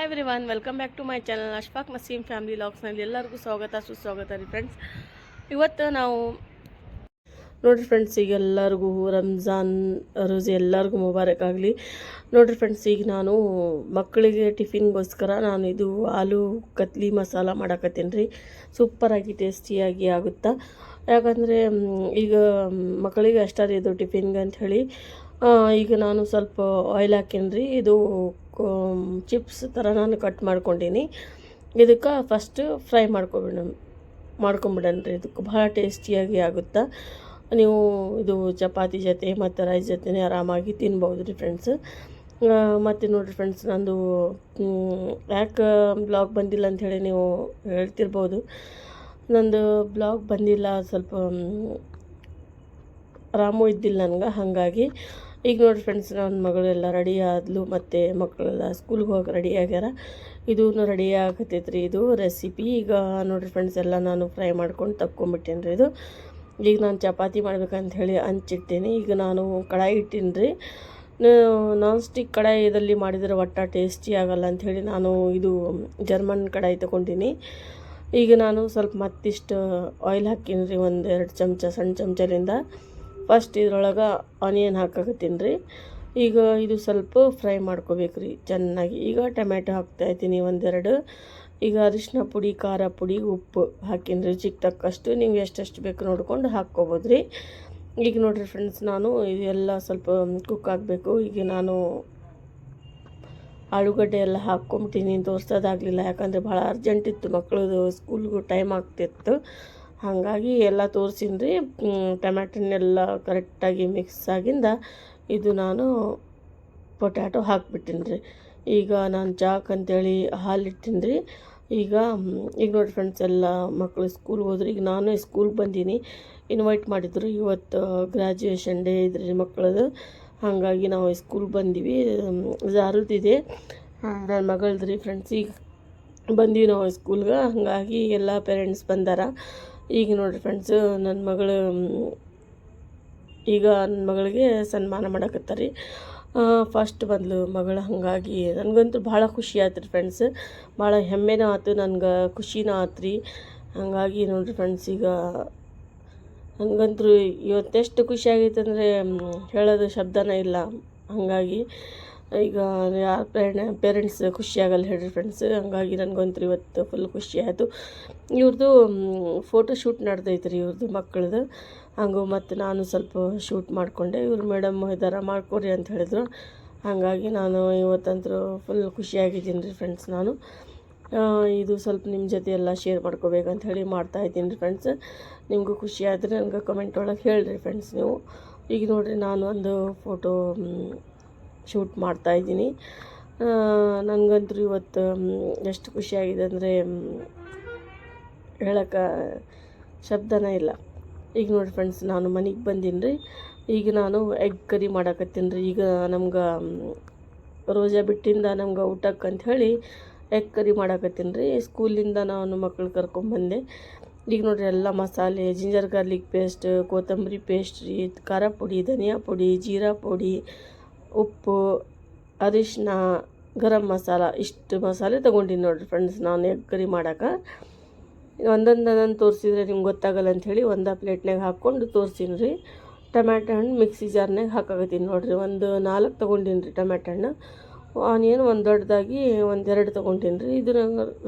Hi everyone welcome back to my channel Ashfaq Maseem family ಲಾಗ್ಸ್ನಲ್ಲಿ ಎಲ್ಲರಿಗೂ ಸ್ವಾಗತ, ಸುಸ್ವಾಗತ ರೀ ಫ್ರೆಂಡ್ಸ್ ಇವತ್ತು ನಾವು ನೋಡಿರಿ ಫ್ರೆಂಡ್ಸ್ ಈಗ ಎಲ್ಲರಿಗೂ ರಂಜಾನ್ ರೋಜೆ ಎಲ್ಲರಿಗೂ ಮುಬಾರಕ್ ಆಗಲಿ. ನೋಡಿರಿ ಫ್ರೆಂಡ್ಸ್ ಈಗ ನಾನು ಮಕ್ಕಳಿಗೆ ಟಿಫಿನ್ಗೋಸ್ಕರ ನಾನು ಇದು ಆಲೂ ಕತ್ಲಿ ಮಸಾಲ ಮಾಡಾಕತ್ತೀನಿ ರೀ. ಸೂಪರಾಗಿ ಟೇಸ್ಟಿಯಾಗಿ ಆಗುತ್ತಾ. ಯಾಕಂದರೆ ಈಗ ಮಕ್ಕಳಿಗೆ ಅಷ್ಟೇ ಇದು ಟಿಫಿನ್ಗೆ ಅಂತ ಹೇಳಿ ಈಗ ನಾನು ಸ್ವಲ್ಪ ಆಯಿಲ್ ಹಾಕೀನಿ ರೀ. ಇದು ಚಿಪ್ಸ್ ಥರ ನಾನು ಕಟ್ ಮಾಡ್ಕೊಂಡೀನಿ. ಇದಕ್ಕೆ ಫಸ್ಟ್ ಫ್ರೈ ಮಾಡ್ಕೊಬಿಡ ರೀ ಇದಕ್ಕೆ ಭಾಳ ಟೇಸ್ಟಿಯಾಗಿ ಆಗುತ್ತಾ. ನೀವು ಇದು ಚಪಾತಿ ಜೊತೆ ಮತ್ತು ರೈಸ್ ಜೊತೆ ಆರಾಮಾಗಿ ತಿನ್ಬೋದು ರೀ ಫ್ರೆಂಡ್ಸ್ ಮತ್ತು ನೋಡಿರಿ ಫ್ರೆಂಡ್ಸ್ ನಂದು ಯಾಕೆ ಬ್ಲಾಗ್ ಬಂದಿಲ್ಲ ಅಂಥೇಳಿ ನೀವು ಹೇಳ್ತಿರ್ಬೋದು. ನಂದು ಬ್ಲಾಗ್ ಬಂದಿಲ್ಲ, ಸ್ವಲ್ಪ ಆರಾಮು ರಾಮು ಇದ್ದಿಲ್ಲ ನನಗೆ, ಹಾಗಾಗಿ. ಈಗ ನೋಡಿ ಫ್ರೆಂಡ್ಸ್ ನನ್ನ ಮಗಳೆಲ್ಲ ರೆಡಿ ಆದ್ಲು ಮತ್ತು ಮಕ್ಕಳೆಲ್ಲ ಸ್ಕೂಲ್ಗೆ ಹೋಗಿ ರೆಡಿ ಆಗ್ಯಾರ. ಇದೂ ರೆಡಿ ಆಗತೈತ್ರಿ ಇದು ರೆಸಿಪಿ ಈಗ ನೋಡಿರಿ ಫ್ರೆಂಡ್ಸ್ ಎಲ್ಲ ನಾನು ಫ್ರೈ ಮಾಡ್ಕೊಂಡು ತಕ್ಕೊಂಬಿಟ್ಟೇನಿ ರೀ ಇದು. ಈಗ ನಾನು ಚಪಾತಿ ಮಾಡ್ಬೇಕಂತ ಹೇಳಿ ಹಂಚಿಟ್ಟೇನಿ. ಈಗ ನಾನು ಕಡಾಯಿ ಇಟ್ಟೀನಿ ರೀ ನಾನ್ ಸ್ಟಿಕ್ ಕಡಾಯಿದಲ್ಲಿ ಮಾಡಿದರೆ ಒಟ್ಟ ಟೇಸ್ಟಿ ಆಗಲ್ಲ ಅಂಥೇಳಿ ನಾನು ಇದು ಜರ್ಮನ್ ಕಡಾಯಿ ತೊಗೊಂಡಿನಿ ಈಗ ನಾನು ಸ್ವಲ್ಪ ಮತ್ತಿಷ್ಟು ಆಯಿಲ್ ಹಾಕೀನಿ ರೀ ಒಂದು ಎರಡು ಚಮಚ, ಸಣ್ಣ ಚಮಚಲಿಂದ. ಫಸ್ಟ್ ಇದ್ರೊಳಗೆ ಆನಿಯನ್ ಹಾಕಾಕತ್ತೀನಿ ರೀ. ಈಗ ಇದು ಸ್ವಲ್ಪ ಫ್ರೈ ಮಾಡ್ಕೋಬೇಕು ರೀ ಚೆನ್ನಾಗಿ. ಈಗ ಟೊಮ್ಯಾಟೊ ಹಾಕ್ತಾಯಿದ್ದೀನಿ ಒಂದೆರಡು. ಈಗ ಅರಿಶಿನ ಪುಡಿ, ಖಾರ ಪುಡಿ, ಉಪ್ಪು ಹಾಕೀನಿ ರೀ. ಚಿಕ್ಕ ತಕ್ಕಷ್ಟು ನೀವು ಎಷ್ಟೆಷ್ಟು ಬೇಕು ನೋಡ್ಕೊಂಡು ಹಾಕ್ಕೋಬೋದು ರೀ. ಈಗ ನೋಡಿರಿ ಫ್ರೆಂಡ್ಸ್ ನಾನು ಇದೆಲ್ಲ ಸ್ವಲ್ಪ ಕುಕ್ ಆಗಬೇಕು. ಈಗ ನಾನು ಆಲೂಗಡ್ಡೆ ಎಲ್ಲ ಹಾಕ್ಕೊಂಬಿಟ್ಟಿನಿ ತೋರಿಸೋದಾಗಲಿಲ್ಲ. ಯಾಕಂದರೆ ಭಾಳ ಅರ್ಜೆಂಟ್ ಇತ್ತು ಮಕ್ಕಳದು ಸ್ಕೂಲ್ಗೂ ಟೈಮ್ ಆಗ್ತಿತ್ತು. ಹಾಗಾಗಿ ಎಲ್ಲ ತೋರಿಸಿನಿ ರೀ. ಟೊಮ್ಯಾಟೊನೆಲ್ಲ ಕರೆಕ್ಟಾಗಿ ಮಿಕ್ಸ್ ಆಗಿಂದ ಇದು ನಾನು ಪೊಟ್ಯಾಟೊ ಹಾಕ್ಬಿಟ್ಟಿನಿ ರೀ. ಈಗ ನಾನು ಚಾಕ್ ಅಂತೇಳಿ ಹಾಲು ಇಟ್ಟಿನಿ ರೀ. ಈಗ ಈಗ ನೋಡಿ ಫ್ರೆಂಡ್ಸ್ ಎಲ್ಲ ಮಕ್ಕಳು ಸ್ಕೂಲ್ಗೆ ಹೋದ್ರೆ ಈಗ ನಾನು ಸ್ಕೂಲ್ಗೆ ಬಂದೀನಿ. ಇನ್ವೈಟ್ ಮಾಡಿದ್ರು ಇವತ್ತು ಗ್ರ್ಯಾಜುಯೇಷನ್ ಡೇ ಇದ್ರಿ ಮಕ್ಕಳದು ಹಾಗಾಗಿ ನಾವು ಸ್ಕೂಲ್ಗೆ ಬಂದೀವಿ. ಜಾರದಿದೆ ನನ್ನ ಮಗಳದ್ರಿ ಫ್ರೆಂಡ್ಸ್ ಈಗ ಬಂದೀವಿ ನಾವು ಸ್ಕೂಲ್ಗೆ ಹಾಗಾಗಿ ಎಲ್ಲ ಪೇರೆಂಟ್ಸ್ ಬಂದಾರ. ಈಗ ನೋಡಿರಿ ಫ್ರೆಂಡ್ಸ್ ನನ್ನ ಮಗಳು, ಈಗ ನನ್ನ ಮಗಳಿಗೆ ಸನ್ಮಾನ ಮಾಡಕತ್ತಾರಿ. ಫಸ್ಟ್ ಬಂದ್ಲು ಮಗಳು, ಹಾಗಾಗಿ ನನಗಂತೂ ಭಾಳ ಖುಷಿ ಆಯ್ತು ರೀ ಫ್ರೆಂಡ್ಸ್ ಭಾಳ ಹೆಮ್ಮೆನೂ ಆಯ್ತು ನನಗೆ ಖುಷಿನೂ ಆಯ್ತು ರೀ ಹಾಗಾಗಿ ನೋಡಿರಿ ಫ್ರೆಂಡ್ಸ್ ಈಗ ನನಗಂತೂ ಇವತ್ತೆಷ್ಟು ಖುಷಿ ಆಗೈತೆ ಅಂದರೆ ಹೇಳೋದು ಶಬ್ದನೇ ಇಲ್ಲ. ಹಾಗಾಗಿ ಈಗ ಯಾರ ಪೇರೆ ಪೇರೆಂಟ್ಸ್ ಖುಷಿಯಾಗಲ್ಲ ಹೇಳಿ ಫ್ರೆಂಡ್ಸ್ ಹಂಗಾಗಿ ನನಗಂತೂ ಇವತ್ತು ಫುಲ್ ಖುಷಿ ಆಯಿತು. ಇವ್ರದ್ದು ಫೋಟೋ ಶೂಟ್ ನಡೆದೈತೆ ರೀ ಇವ್ರದ್ದು ಮಕ್ಕಳದು ಹಂಗೂ ಮತ್ತು ನಾನು ಸ್ವಲ್ಪ ಶೂಟ್ ಮಾಡಿಕೊಂಡೆ. ಇವ್ರು ಮೇಡಮ್ ಇದಾರ ಮಾಡ್ಕೊರಿ ಅಂತ ಹೇಳಿದ್ರು. ಹಾಗಾಗಿ ನಾನು ಇವತ್ತಂತೂ ಫುಲ್ ಖುಷಿಯಾಗಿದ್ದೀನಿ ರೀ ಫ್ರೆಂಡ್ಸ್ ನಾನು. ಇದು ಸ್ವಲ್ಪ ನಿಮ್ಮ ಜೊತೆ ಎಲ್ಲ ಶೇರ್ ಮಾಡ್ಕೋಬೇಕಂತ ಹೇಳಿ ಮಾಡ್ತಾ ಇದ್ದೀನಿ ರೀ ಫ್ರೆಂಡ್ಸ್ ನಿಮಗೂ ಖುಷಿ ಆದರೆ ನನಗೆ ಕಮೆಂಟ್ ಒಳಗೆ ಹೇಳಿರಿ ಫ್ರೆಂಡ್ಸ್ ನೀವು. ಈಗ ನೋಡಿರಿ ನಾನು ಒಂದು ಫೋಟೋ ಶೂಟ್ ಮಾಡ್ತಾ ಇದ್ದೀನಿ. ನನಗಂತೂ ಇವತ್ತು ಎಷ್ಟು ಖುಷಿಯಾಗಿದೆ ಅಂದರೆ ಹೇಳೋಕ್ಕೆ ಶಬ್ದನೇ ಇಲ್ಲ. ಈಗ ನೋಡಿ ಫ್ರೆಂಡ್ಸ್ ನಾನು ಮನೆಗೆ ಬಂದೀನಿ ರೀ ಈಗ ನಾನು ಎಗ್ ಕರಿ ಮಾಡಕತ್ತೀನಿ. ರೀ ಈಗ ನಮ್ಗೆ ರೋಜಾ ಬಿಟ್ಟಿಂದ ನಮ್ಗೆ ಊಟಕ್ಕೆ ಅಂತ ಹೇಳಿ ಎಗ್ ಕರಿ ಮಾಡಕತ್ತೀನಿ. ರೀ ಸ್ಕೂಲಿಂದ ನಾನು ಮಕ್ಳು ಕರ್ಕೊಂಬಂದೆ ಈಗ ನೋಡ್ರಿ, ಎಲ್ಲ ಮಸಾಲೆ ಜಿಂಜರ್ ಗಾರ್ಲಿಕ್ ಪೇಸ್ಟ್ ಕೊತ್ತಂಬರಿ ಪೇಸ್ಟ್ ರೀ, ಖಾರ ಪುಡಿ, ಧನಿಯಾ ಪುಡಿ, ಜೀರಾ ಪುಡಿ ಉಪ್ಪು, ಅರಿಶಿನ, ಗರಂ ಮಸಾಲ, ಇಷ್ಟು ಮಸಾಲೆ ತೊಗೊಂಡಿನಿ ನೋಡಿರಿ ಫ್ರೆಂಡ್ಸ್ ನಾನು ಎಗ್ ಕರಿ ಮಾಡಕ್ಕೆ ಒಂದೊಂದು ಒಂದೊಂದು ತೋರಿಸಿದ್ರೆ ನಿಮ್ಗೆ ಗೊತ್ತಾಗಲ್ಲ ಅಂಥೇಳಿ ಒಂದು ಪ್ಲೇಟ್ನಾಗ ಹಾಕ್ಕೊಂಡು ತೋರಿಸೀನಿ ರೀ. ಟೊಮ್ಯಾಟೊ ಹಣ್ಣು ಮಿಕ್ಸಿ ಜಾರ್ನಾಗ ಹಾಕಾಕತ್ತೀನಿ ನೋಡಿರಿ. ಒಂದು ನಾಲ್ಕು ತೊಗೊಂಡಿನಿ ರೀ ಟೊಮ್ಯಾಟೊ ಹಣ್ಣು. ಆನಿಯನ್ ಒಂದು ದೊಡ್ಡದಾಗಿ ಒಂದೆರಡು ತೊಗೊಂಡೀನಿ ರೀ. ಇದು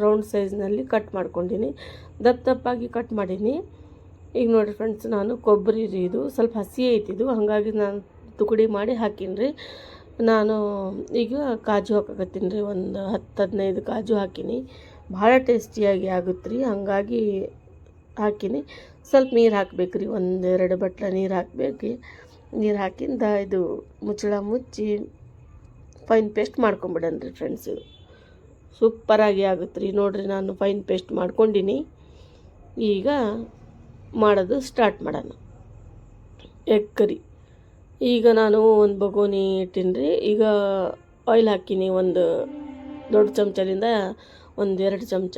ರೌಂಡ್ ಸೈಜ್ನಲ್ಲಿ ಕಟ್ ಮಾಡ್ಕೊಂಡಿನಿ. ದಪ್ಪ ದಪ್ಪಾಗಿ ಕಟ್ ಮಾಡೀನಿ. ಈಗ ನೋಡಿರಿ ಫ್ರೆಂಡ್ಸ್ ನಾನು ಕೊಬ್ಬರಿ ರೀ ಇದು. ಸ್ವಲ್ಪ ಹಸಿ ಐತಿದು ಹಾಗಾಗಿ ನಾನು ತುಕಡಿ ಮಾಡಿ ಹಾಕೀನಿ ರೀ ನಾನು ಈಗ ಕಾಜು ಹಾಕಕತ್ತೀನಿ ರೀ, ಒಂದು ಹತ್ತು ಹದಿನೈದು ಕಾಜು ಹಾಕೀನಿ. ಭಾಳ ಟೇಸ್ಟಿಯಾಗಿ ಆಗುತ್ತೆ ರೀ ಹಾಗಾಗಿ ಹಾಕೀನಿ. ಸ್ವಲ್ಪ ನೀರು ಹಾಕ್ಬೇಕು ರೀ ಒಂದೆರಡು ಬಟ್ಲ ನೀರು ಹಾಕ್ಬೇಕು. ನೀರು ಹಾಕಿಂದ ಇದು ಮುಚ್ಚಳ ಮುಚ್ಚಿ ಫೈನ್ ಪೇಸ್ಟ್ ಮಾಡ್ಕೊಂಬಿಡೋಣ ರೀ ಫ್ರೆಂಡ್ಸ್ ಇದು ಸೂಪರಾಗಿ ಆಗುತ್ತೆ ರೀ ನೋಡಿರಿ, ನಾನು ಫೈನ್ ಪೇಸ್ಟ್ ಮಾಡ್ಕೊಂಡಿನಿ. ಈಗ ಮಾಡೋದು ಸ್ಟಾರ್ಟ್ ಮಾಡೋಣ. Egg curry. ಈಗ ನಾನು ಒಂದು ಬಗೋನಿ ಇಟ್ಟೀನಿ ರೀ ಈಗ ಆಯಿಲ್ ಹಾಕೀನಿ ಒಂದು ದೊಡ್ಡ ಚಮಚದಿಂದ ಒಂದು ಎರಡು ಚಮಚ.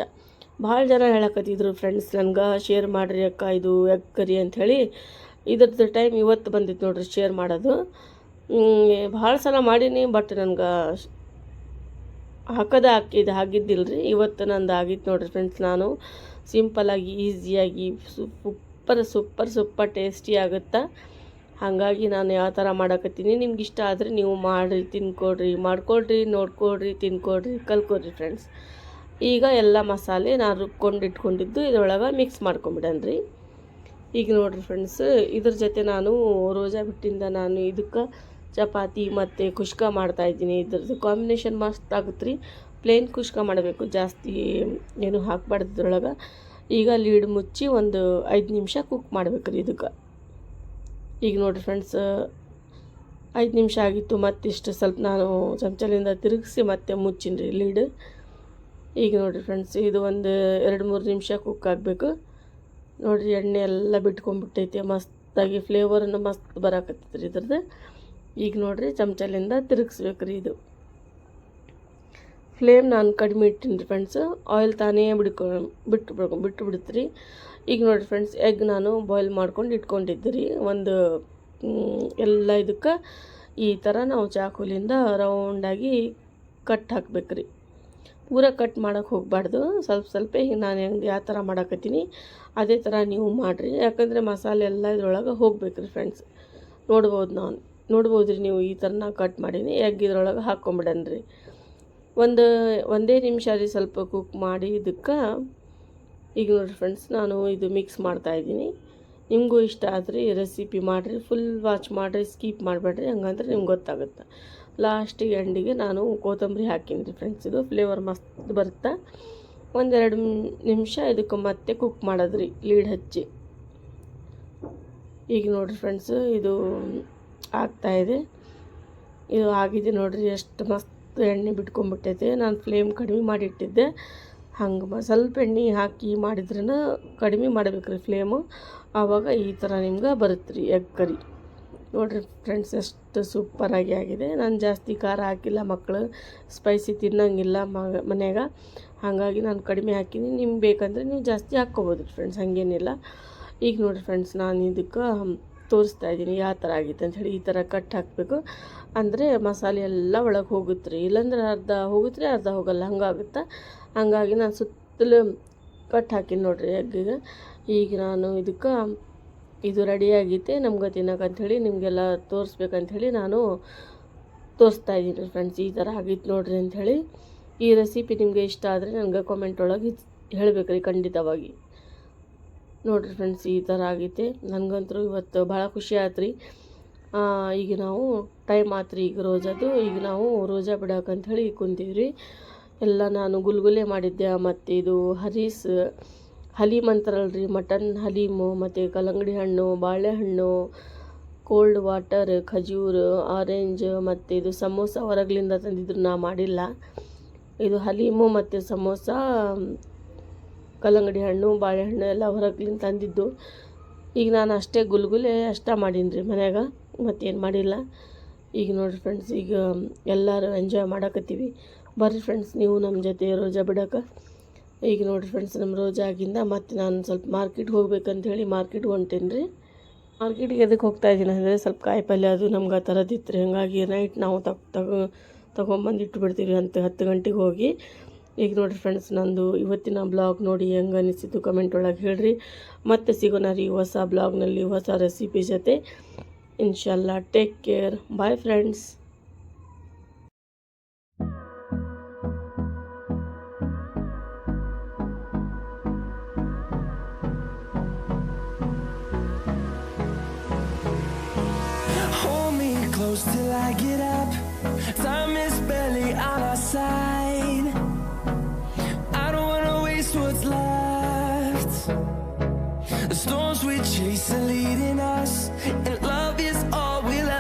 ಭಾಳ ಜನ ಹೇಳಕತ್ತಿದ್ರು ಫ್ರೆಂಡ್ಸ್ ನನಗೆ ಶೇರ್ ಮಾಡಿರಿ ಅಕ್ಕ, ಇದು ಎಗ್ ಕರಿ ಅಂಥೇಳಿ ಇದ್ರದ್ದು ಟೈಮ್ ಇವತ್ತು ಬಂದಿತ್ತು ನೋಡ್ರಿ ಶೇರ್ ಮಾಡೋದು. ಭಾಳ ಸಲ ಮಾಡೀನಿ ಬಟ್ ನನಗೆ ಹಾಕೋದು ಹಾಕಿದ್ದು ಆಗಿದ್ದಿಲ್ಲ ರೀ ಇವತ್ತು ನಂದು ಆಗಿತ್ತು ನೋಡ್ರಿ ಫ್ರೆಂಡ್ಸ್ ನಾನು ಸಿಂಪಲಾಗಿ ಈಸಿಯಾಗಿ ಸೂಪರ್ ಸೂಪರ್ ಸೂಪರ್ ಟೇಸ್ಟಿ ಆಗುತ್ತಾ? ಹಾಗಾಗಿ ನಾನು ಯಾವ ಥರ ಮಾಡಕತ್ತೀನಿ? ನಿಮ್ಗೆ ಇಷ್ಟ ಆದರೆ ನೀವು ಮಾಡಿರಿ, ತಿನ್ಕೊಡ್ರಿ. ಮಾಡ್ಕೊಡ್ರಿ, ನೋಡ್ಕೊಡ್ರಿ, ತಿನ್ಕೊಡ್ರಿ, ಕಲ್ಕೊಡ್ರಿ ಫ್ರೆಂಡ್ಸ್ ಈಗ ಎಲ್ಲ ಮಸಾಲೆ ನಾನು ರುಬ್ಕೊಂಡು ಇಟ್ಕೊಂಡಿದ್ದು ಇದರೊಳಗೆ ಮಿಕ್ಸ್ ಮಾಡ್ಕೊಂಬಿಡನ್ರಿ. ಈಗ ನೋಡಿರಿ ಫ್ರೆಂಡ್ಸ್ ಇದ್ರ ಜೊತೆ ನಾನು ರೋಜಾ ಬಿಟ್ಟಿಂದ ನಾನು ಇದಕ್ಕೆ ಚಪಾತಿ ಮತ್ತು ಕುಷ್ಕ ಮಾಡ್ತಾಯಿದ್ದೀನಿ ಇದ್ರದ್ದು ಕಾಂಬಿನೇಷನ್ ಮಸ್ತ್ ಆಗುತ್ತೆ ರೀ ಪ್ಲೇನ್ ಕುಷ್ಕ ಮಾಡಬೇಕು. ಜಾಸ್ತಿ ಏನು ಹಾಕ್ಬಾರ್ದು ಇದ್ರೊಳಗೆ ಈಗ ಲೀಡ್ ಮುಚ್ಚಿ ಒಂದು ಐದು ನಿಮಿಷ ಕುಕ್ ಮಾಡ್ಬೇಕು ರೀ ಇದಕ್ಕೆ. ಈಗ ನೋಡಿರಿ ಫ್ರೆಂಡ್ಸ್ ಐದು ನಿಮಿಷ ಆಗಿತ್ತು, ಮತ್ತಿಷ್ಟು ಸ್ವಲ್ಪ ನಾನು ಚಮಚಲಿಂದ ತಿರುಗಿಸಿ ಮತ್ತೆ ಮುಚ್ಚಿನಿ ರೀ ಲೀಡ್ ಈಗ ನೋಡಿರಿ ಫ್ರೆಂಡ್ಸ್ ಇದು ಒಂದು ಎರಡು ಮೂರು ನಿಮಿಷ ಕುಕ್ ಆಗಬೇಕು. ನೋಡಿರಿ ಎಣ್ಣೆ ಎಲ್ಲ ಬಿಟ್ಕೊಂಡ್ಬಿಟ್ಟೈತಿ, ಮಸ್ತಾಗಿ ಫ್ಲೇವರನ್ನು ಮಸ್ತ್ ಬರಾಕತ್ತೈತೆ ರೀ ಇದ್ರದ್ದು. ಈಗ ನೋಡಿರಿ ಚಮಚಲಿಂದ ತಿರುಗಿಸ್ಬೇಕು ರೀ ಇದು. ಫ್ಲೇಮ್ ನಾನು ಕಡಿಮೆ ಇಟ್ಟಿನಿ ರೀ ಫ್ರೆಂಡ್ಸ್ ಆಯಿಲ್ ತಾನೇ ಬಿಡ್ಕೊ ಬಿಟ್ಟು ಬಿಟ್ಟು ಬಿಡುತ್ತೆ ರೀ ಈಗ ನೋಡಿ ಫ್ರೆಂಡ್ಸ್ ಎಗ್ ನಾನು ಬಾಯ್ಲ್ ಮಾಡ್ಕೊಂಡು ಇಟ್ಕೊಂಡಿದ್ದೆ ರೀ ಒಂದು ಎಲ್ಲ ಇದಕ್ಕೆ ಈ ಥರ ನಾವು ಚಾಕುಲಿಂದ ರೌಂಡಾಗಿ ಕಟ್ ಹಾಕ್ಬೇಕು ರೀ ಪೂರ ಕಟ್ ಮಾಡೋಕ್ಕೆ ಹೋಗಬಾರ್ದು. ಸ್ವಲ್ಪ ಸ್ವಲ್ಪ ಈಗ ನಾನು ಹೆಂಗೆ ಯಾವ ಥರ ಮಾಡಕತ್ತೀನಿ, ಅದೇ ಥರ ನೀವು ಮಾಡಿರಿ. ಯಾಕಂದರೆ ಮಸಾಲೆ ಎಲ್ಲ ಇದ್ರೊಳಗೆ ಹೋಗ್ಬೇಕು ರೀ ಫ್ರೆಂಡ್ಸ್ ನೋಡ್ಬೋದು ನಾನು. ನೋಡ್ಬೋದು ರೀ ನೀವು ಈ ಥರ ನಾನು ಕಟ್ ಮಾಡೀನಿ ಎಗ್ ಇದ್ರೊಳಗೆ ಹಾಕ್ಕೊಂಬಿಡನ್ರಿ ಒಂದು, ಒಂದೇ ನಿಮಿಷ ರೀ ಸ್ವಲ್ಪ ಕುಕ್ ಮಾಡಿ ಇದಕ್ಕೆ ಈಗ ನೋಡಿರಿ ಫ್ರೆಂಡ್ಸ್ ನಾನು ಇದು ಮಿಕ್ಸ್ ಮಾಡ್ತಾಯಿದ್ದೀನಿ ನಿಮಗೂ ಇಷ್ಟ ಆದರೆ ರೆಸಿಪಿ ಮಾಡಿರಿ ಫುಲ್ ವಾಚ್ ಮಾಡಿರಿ ಸ್ಕೀಪ್ ಮಾಡಬೇಡ್ರಿ, ಹಂಗಂದ್ರೆ ನಿಮ್ಗೆ ಗೊತ್ತಾಗುತ್ತೆ. ಲಾಸ್ಟಿಗೆ ಎಂಡಿಗೆ ನಾನು ಕೊತ್ತಂಬರಿ ಹಾಕೀನಿ ರೀ ಫ್ರೆಂಡ್ಸ್ ಇದು ಫ್ಲೇವರ್ ಮಸ್ತ್ ಬರುತ್ತೆ? ಒಂದೆರಡು ನಿಮಿಷ ಇದಕ್ಕೆ ಮತ್ತೆ ಕುಕ್ ಮಾಡೋದ್ರಿ ಲೀಡ್ ಹಚ್ಚಿ. ಈಗ ನೋಡಿರಿ ಫ್ರೆಂಡ್ಸ್ ಇದು ಆಗ್ತಾಯಿದೆ ಇದು. ಆಗಿದೆ ನೋಡಿರಿ, ಎಷ್ಟು ಮಸ್ತ್ ಎಣ್ಣೆ ಬಿಟ್ಕೊಂಡ್ಬಿಟ್ಟೈತೆ. ನಾನು ಫ್ಲೇಮ್ ಕಡಿಮೆ ಮಾಡಿಟ್ಟಿದ್ದೆ. ಹಂಗೆ ಸ್ವಲ್ಪ ಎಣ್ಣೆ ಹಾಕಿ ಮಾಡಿದ್ರೂ ಕಡಿಮೆ ಮಾಡ್ಬೇಕು ರೀ ಫ್ಲೇಮು ಆವಾಗ ಈ ಥರ ನಿಮ್ಗೆ ಬರುತ್ತೆ ರೀ ಎಗ್ ಕರಿ ನೋಡಿರಿ ಫ್ರೆಂಡ್ಸ್ ಎಷ್ಟು ಸೂಪರಾಗಿ ಆಗಿದೆ. ನಾನು ಜಾಸ್ತಿ ಖಾರ ಹಾಕಿಲ್ಲ ಮಕ್ಕಳು ಸ್ಪೈಸಿ ತಿನ್ನಂಗಿಲ್ಲ ಮನೆಯಾಗ. ಹಾಗಾಗಿ ನಾನು ಕಡಿಮೆ ಹಾಕಿನಿ. ನಿಮ್ಗೆ ಬೇಕಂದರೆ ನೀವು ಜಾಸ್ತಿ ಹಾಕ್ಕೊಬೋದು ಫ್ರೆಂಡ್ಸ್ ಹಾಗೇನಿಲ್ಲ. ಈಗ ನೋಡಿರಿ ಫ್ರೆಂಡ್ಸ್ ನಾನು ಇದಕ್ಕೆ ತೋರಿಸ್ತಾ ಇದ್ದೀನಿ, ಯಾವ ಥರ ಆಗಿತ್ತು ಅಂಥೇಳಿ ಈ ಥರ ಕಟ್ ಹಾಕಬೇಕು. ಅಂದರೆ ಮಸಾಲೆ ಎಲ್ಲ ಒಳಗೆ ಹೋಗುತ್ತೆ ರೀ. ಇಲ್ಲಾಂದ್ರೆ ಅರ್ಧ ಹೋಗುತ್ತೆ, ಅರ್ಧ ಹೋಗಲ್ಲ, ಹಂಗಾಗುತ್ತೆ? ಹಂಗಾಗಿ ನಾನು ಸುತ್ತಲೂ ಕಟ್ ಹಾಕಿ ನೋಡಿರಿ ಎಗ್ಗಿಗೆ ಈಗ. ನಾನು ಇದಕ್ಕೆ ಇದು ರೆಡಿಯಾಗೈತೆ ನಮ್ಗೆ ತಿನ್ನೋಕಂಥೇಳಿ ನಿಮಗೆಲ್ಲ ತೋರಿಸ್ಬೇಕಂಥೇಳಿ ನಾನು ತೋರಿಸ್ತಾ ಇದ್ದೀನಿ ಫ್ರೆಂಡ್ಸ್ ಈ ಥರ ಆಗಿತ್ತು ನೋಡಿರಿ ಅಂಥೇಳಿ ಈ ರೆಸಿಪಿ ನಿಮಗೆ ಇಷ್ಟ ಆದರೆ ನನಗೆ ಕಾಮೆಂಟ್ ಒಳಗೆ ಹೇಳಬೇಕು ಖಂಡಿತವಾಗಿ. ನೋಡಿರಿ ಫ್ರೆಂಡ್ಸ್ ಈ ಥರ ಆಗೈತೆ. ನನಗಂತೂ ಇವತ್ತು ಭಾಳ ಖುಷಿ ಆಯ್ತು ರೀ ಈಗ ನಾವು ಟೈಮ್ ಆತ್ರಿ ಈಗ ರೋಜಾದು. ಈಗ ನಾವು ರೋಜಾ ಬಿಡಾಕಂಥೇಳಿ ಕುಂತೀವ್ರಿ. ಎಲ್ಲ ನಾನು ಗುಲ್ಗುಲೆ ಮಾಡಿದ್ದೆ. ಮತ್ತು ಇದು ಹರೀಸ್ ಹಲೀಮ್ ರೀ ಮಟನ್ ಹಲೀಮು, ಮತ್ತು ಕಲ್ಲಂಗಡಿ ಹಣ್ಣು ಬಾಳೆಹಣ್ಣು ಕೋಲ್ಡ್ ವಾಟರ್ ಖಜೂರ್ ಆರೆಂಜ್ ಮತ್ತು ಇದು ಸಮೋಸ ಹೊರಗ್ಲಿಂದ ತಂದಿದ್ರು ನಾ ಮಾಡಿಲ್ಲ. ಇದು ಹಲೀಮು ಮತ್ತು ಸಮೋಸ ಕಲ್ಲಂಗಡಿ ಹಣ್ಣು, ಬಾಳೆಹಣ್ಣು ಎಲ್ಲ ಹೊರಗ್ಲಿಂದ ತಂದಿದ್ದು. ಈಗ ನಾನು ಅಷ್ಟೇ ಗುಲ್ಗುಲೆ ಅಷ್ಟೇ ಮಾಡೀನಿ ರೀ ಮನ್ಯಾಗ, ಮತ್ತೇನು ಮಾಡಿಲ್ಲ. ಈಗ ನೋಡಿರಿ ಫ್ರೆಂಡ್ಸ್ ಈಗ ಎಲ್ಲರೂ ಎಂಜಾಯ್ ಮಾಡಕತ್ತೀವಿ. ಬರ್ರಿ ಫ್ರೆಂಡ್ಸ್ ನೀವು ನಮ್ಮ ಜೊತೆ ರೋಜಾ ಬಿಡೋಕೆ. ಈಗ ನೋಡಿರಿ ಫ್ರೆಂಡ್ಸ್ ನಮ್ಮ ರೋಜಾ ಆಗಿಂದ ಮತ್ತು ನಾನು ಸ್ವಲ್ಪ ಮಾರ್ಕೆಟ್ಗೆ ಹೋಗ್ಬೇಕಂತ ಹೇಳಿ ಮಾರ್ಕೆಟ್ಗೆ ಹೊಂಟೇನಿ ರೀ ಮಾರ್ಕೆಟಿಗೆ ಎದಕ್ಕೆ ಹೋಗ್ತಾ ಇದ್ದೀನಿ ಅಂದರೆ ಸ್ವಲ್ಪ ಕಾಯಿ ಅದು ನಮ್ಗೆ ಆ ಥರದ್ದು ರೀ ಹಾಗಾಗಿ ನೈಟ್ ನಾವು ತಗೊ ತಗೊ ತೊಗೊಂಬಂದು ಇಟ್ಬಿಡ್ತೀವಿ ಅಂತ ಹತ್ತು ಗಂಟೆಗೆ ಹೋಗಿ. ಈಗ ನೋಡಿರಿ ಫ್ರೆಂಡ್ಸ್ ನಂದು ಇವತ್ತಿನ ಬ್ಲಾಗ್ ನೋಡಿ ಹೆಂಗೆ ಅನಿಸಿತು ಕಮೆಂಟ್ ಒಳಗೆ ಹೇಳ್ರಿ. ಮತ್ತೆ ಸಿಗೋಣ ರೀ ಹೊಸ ಬ್ಲಾಗ್ನಲ್ಲಿ ಹೊಸ ರೆಸಿಪಿ ಜೊತೆ. ಇನ್ಶಾಲ್ಲ take care bye friends storms we chase are leading us